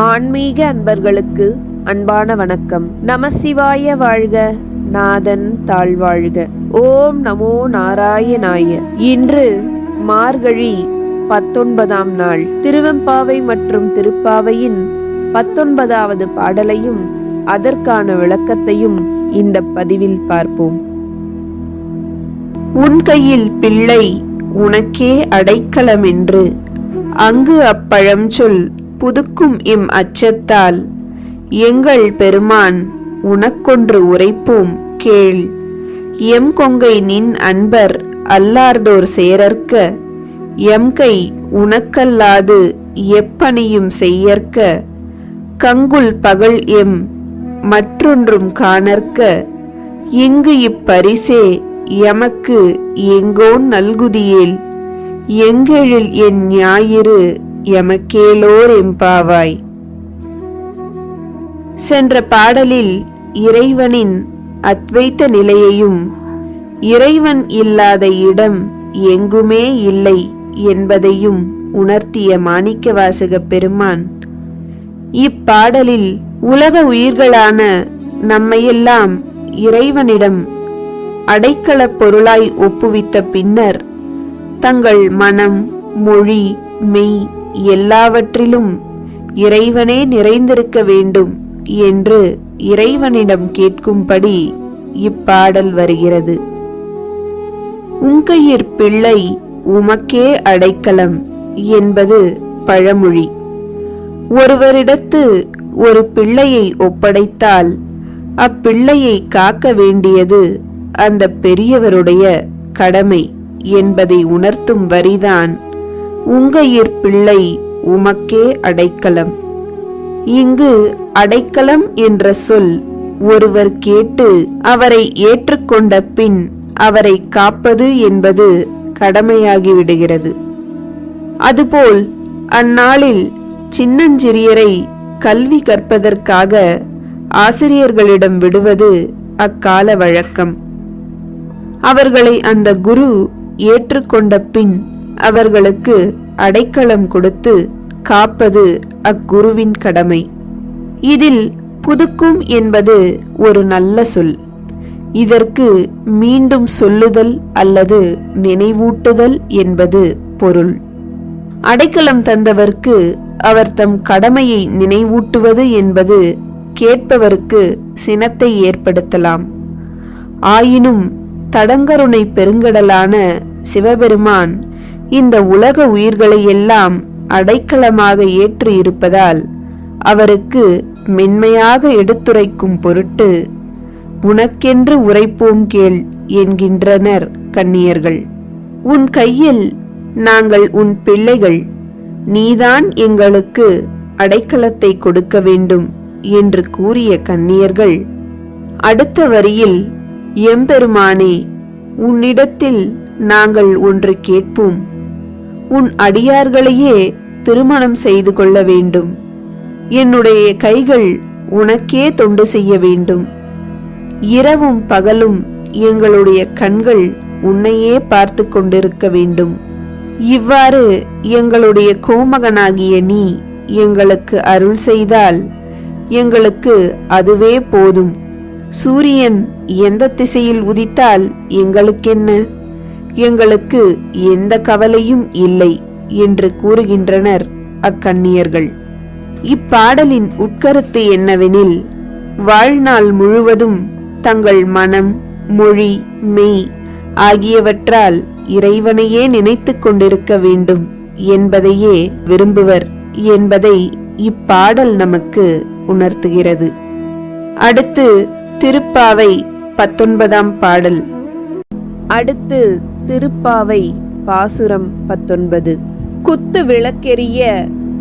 ஆன்மீக அன்பர்களுக்கு அன்பான வணக்கம். நமசிவாய வாழ்க நாதன் தாழ்வாழ்க ஓம் நமோ நாராயணாய. இன்று மார்கழி பத்தொன்பதாம் நாள். திருவெம்பாவை மற்றும் திருப்பாவையின் பத்தொன்பதாவது பாடலையும் அதற்கான விளக்கத்தையும் இந்த பதிவில் பார்ப்போம். உன் கையில் பிள்ளை உனக்கே அடைக்கலமென்று அங்கு அப்பழம் சொல். புதுக்கும் இம் அச்சத்தால். எங்கள் பெருமான் உனக்கொன்று உரைப்போம் கேள். எம் கொங்கை நின் அன்பர் அல்லார்தோர் சேரற்க எம் கை உனக்கல்லாது எப்பணியும் செய்யற்க. கங்குல் பகல் எம் மற்றொன்றும் காணற்க. இங்கு இப்பரிசே எமக்கு எங்கோன் நல்குதியேல். எங்கெழில் என் ஞாயிறு எமக்கேலோர் எம்பாவாய் சென்ற பாடலில் இறைவனின் அத்வைத்த நிலையையும் இறைவன் இல்லாத இடம் எங்குமே இல்லை என்பதையும் உணர்த்திய மாணிக்கவாசக பெருமான் இப்பாடலில் உலக உயிர்களான நம்மையெல்லாம் இறைவனிடம் அடைக்கலப் பொருளாய் ஒப்புவித்த பின்னர் தங்கள் மனம் மொழி மெய் எல்லாவற்றிலும் இறைவனே நிறைந்திருக்க வேண்டும் என்று இறைவனிடம் கேட்கும்படி இப்பாடல் வருகிறது. உங்கையிற் பிள்ளை உமக்கே அடைக்கலம் என்பது பழமொழி. ஒருவரிடத்து ஒரு பிள்ளையை ஒப்படைத்தால் அப்பிள்ளையை காக்க வேண்டியது அந்த பெரியவருடைய கடமை என்பதை உணர்த்தும் வரிதான் உங்கையிற் பிள்ளை உமக்கே அடைக்கலம். இங்கு அடைக்கலம் என்ற சொல் ஒருவர் கேட்டு அவரை ஏற்றுக்கொண்ட பின் அவரை காப்பது என்பது கடமையாகிவிடுகிறது. அதுபோல் அந்நாளில் சின்னஞ்சிறியரை கல்வி கற்பதற்காக ஆசிரியர்களிடம் விடுவது அக்கால வழக்கம். அவர்களை அந்த குரு ஏற்றுக்கொண்ட பின் அவர்களுக்கு அடைக்கலம் கொடுத்து காப்பது அக்குருவின் கடமை. இதில் புதுக்கும் என்பது ஒரு நல்ல சொல். இதற்கு மீண்டும் சொல்லுதல் அல்லது நினைவூட்டுதல் என்பது பொருள். அடைக்கலம் தந்தவர்க்கு அவர் தம் கடமையை நினைவூட்டுவது என்பது கேட்பவருக்கு சினத்தை ஏற்படுத்தலாம். ஆயினும் தடங்கருணை பெருங்கடலான சிவபெருமான் இந்த உலக உயிர்களை எல்லாம் அடைக்கலமாக ஏற்று இருப்பதால் அவருக்கு மென்மையாக எடுத்துரைக்கும் பொருட்டு உனக்கென்று உரைப்போம் கேள் என்கின்றனர் கன்னியர்கள். உன் கையில் நாங்கள் உன் பிள்ளைகள். நீதான் எங்களுக்கு அடைக்கலத்தை கொடுக்க வேண்டும் என்று கூறிய கன்னியர்கள் அடுத்த வரியில் எம்பெருமானே உன்னிடத்தில் நாங்கள் ஒன்று கேட்போம். உன் அடியார்களையே திருமணம் செய்து கொள்ள வேண்டும். என்னுடைய கைகள் உனக்கே தொண்டு செய்ய வேண்டும். இரவும் பகலும் எங்களுடைய கண்கள் உன்னையே பார்த்து கொண்டிருக்க வேண்டும். இவ்வாறு எங்களுடைய கோமகனாகிய நீ எங்களுக்கு அருள் செய்தால் எங்களுக்கு அதுவே போதும். சூரியன் எந்த திசையில் உதித்தால் எங்களுக்கென்ன? எங்களுக்கு எந்த கவலையும் இல்லை என்று கூறுகின்றனர் அக்கண்ணியர்கள். இப்பாடலின் உட்கருத்து என்னவெனில் வாழ்நாள் முழுவதும் தங்கள் மனம் மொழி மெய் ஆகியவற்றால் இறைவனையே நினைத்து கொண்டிருக்க வேண்டும் என்பதையே விரும்புவர் என்பதை இப்பாடல் நமக்கு உணர்த்துகிறது. அடுத்து திருப்பாவை பத்தொன்பதாம் பாடல். அடுத்து திருப்பாவை பாசுரம் பத்தொன்பது. குத்து விளக்கெரிய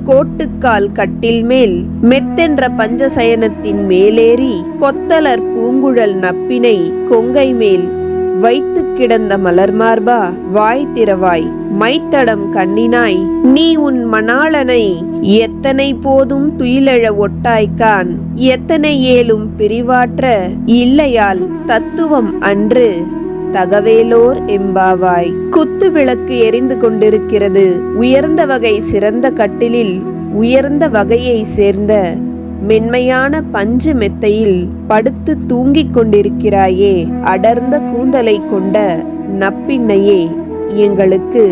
கோட்டுக்கால் கட்டில் மேல் மெத்தென்ற பஞ்சசயனத்தின் மேலேறி கொத்தலர் பூங்குழல் நப்பினை கொங்கை மேல் வைத்து கிடந்த மலர்மார்பா வாய் திறவாய் மைத்தடம் கண்ணினாய் நீ உன் மணாளனை எத்தனை போதும் துயிலெழ ஒட்டாய்க்கான் எத்தனை ஏலும் பிரிவாற்ற இல்லையால் தத்துவம் அன்று தகவேலோர் எம்பாவாய். குத்து விளக்கு எரிந்து கொண்டிருக்கிறது. உயர்ந்த வகை சிறந்த கட்டிலில் உயர்ந்த வகையை சேர்ந்த மென்மையான பஞ்சு மெத்தையில் படுத்து தூங்கிக் கொண்டிருக்கிறாயே. அடர்ந்த கூந்தலை கொண்ட நப்பின்னையே எங்களுக்கு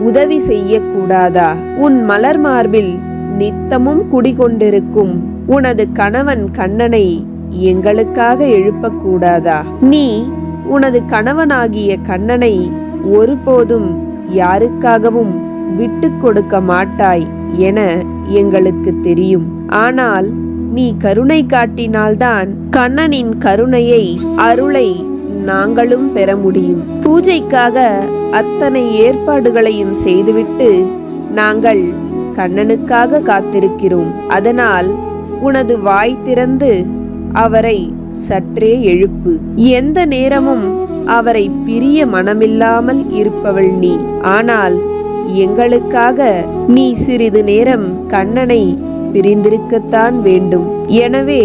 உதவி செய்யக்கூடாதா? உன் மலர் மார்பில் நித்தமும் குடிகொண்டிருக்கும் உனது கணவன் கண்ணனை எங்களுக்காக எழுப்பக்கூடாதா? நீ உனது கணவனாகிய கண்ணனை ஒருபோதும் யாருக்காகவும் விட்டு கொடுக்க மாட்டாய் என எங்களுக்கு தெரியும். ஆனால் நீ கருணை காட்டினால்தான் கண்ணனின் கருணையை அருளை நாங்களும் பெற முடியும். பூஜைக்காக அத்தனை ஏற்பாடுகளையும் செய்துவிட்டு நாங்கள் கண்ணனுக்காக காத்திருக்கிறோம். அதனால் உனது வாய் திறந்து அவரை சற்றே எழுப்பு. எந்த நேரமும் அவரை பிரிய மனமில்லாமல் இருப்பவள் நீ. ஆனால் எங்களுக்காக நீ சிறிது நேரம் கண்ணனை பிரிந்திருக்கத்தான் வேண்டும். எனவே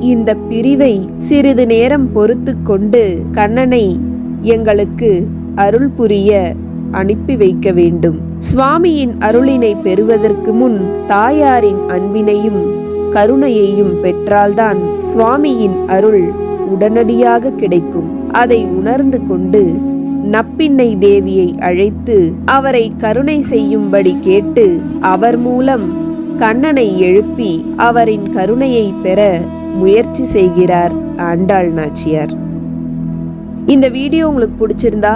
இந்த பிரிவை சிறிது நேரம் பொறுத்து கொண்டு கண்ணனை எங்களுக்கு அருள் புரிய அனுப்பி வைக்க வேண்டும். சுவாமியின் அருளினை பெறுவதற்கு முன் தாயாரின் அன்பினையும் கருணையையும் பெற்றால்தான் சுவாமியின் அருள் உடனடியாக கிடைக்கும். அதை உணர்ந்து கொண்டு நப்பின்னை தேவியை அழைத்து அவரை கருணை செய்யும்படி கேட்டு அவர் மூலம் கண்ணனை எழுப்பி அவரின் கருணையை பெற முயற்சி செய்கிறார் ஆண்டாள் நாச்சியார். இந்த வீடியோ உங்களுக்கு பிடிச்சிருந்தா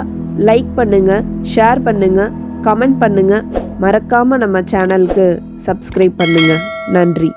லைக் பண்ணுங்க ஷேர் பண்ணுங்க கமெண்ட் பண்ணுங்க. மறக்காம நம்ம சேனலுக்கு சப்ஸ்கிரைப் பண்ணுங்க. நன்றி.